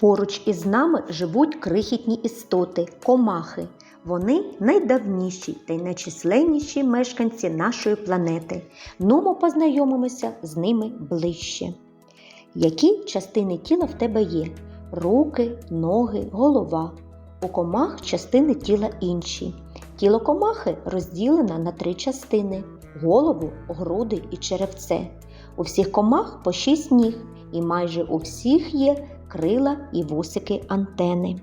Поруч із нами живуть крихітні істоти, комахи. Вони найдавніші та й найчисленніші мешканці нашої планети. Нумо познайомимося з ними ближче. Які частини тіла в тебе є? Руки, ноги, голова. У комах частини тіла інші. Тіло комахи розділене на три частини: голову, груди і черевце. У всіх комах по шість ніг, і майже у всіх є крила і вусики антени.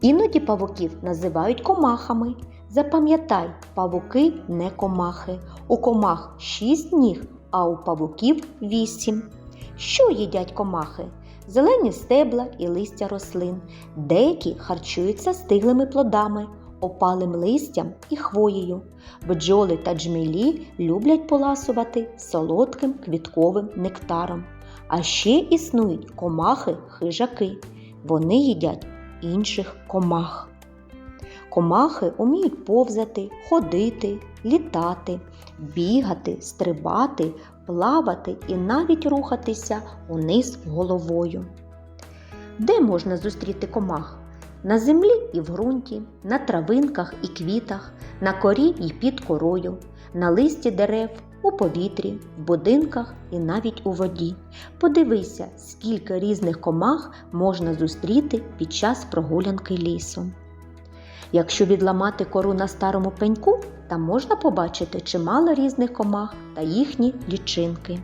Іноді павуків називають комахами. Запам'ятай, павуки не комахи. У комах шість ніг, а у павуків вісім. Що їдять комахи? Зелені стебла і листя рослин. Деякі харчуються стиглими плодами, опалим листям і хвоєю. Бджоли та джмелі люблять поласувати солодким квітковим нектаром. А ще існують комахи-хижаки. Вони їдять інших комах. Комахи уміють повзати, ходити, літати, бігати, стрибати, плавати і навіть рухатися униз головою. Де можна зустріти комах? На землі і в ґрунті, на травинках і квітах, на корі і під корою, на листі дерев, у повітрі, в будинках і навіть у воді. Подивися, скільки різних комах можна зустріти під час прогулянки лісом. Якщо відламати кору на старому пеньку, там можна побачити чимало різних комах та їхні лічинки.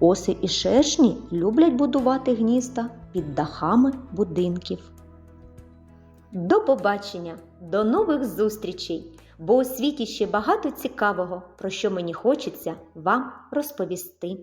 Оси і шершні люблять будувати гнізда під дахами будинків. До побачення, до нових зустрічей! Бо у світі ще багато цікавого, про що мені хочеться вам розповісти.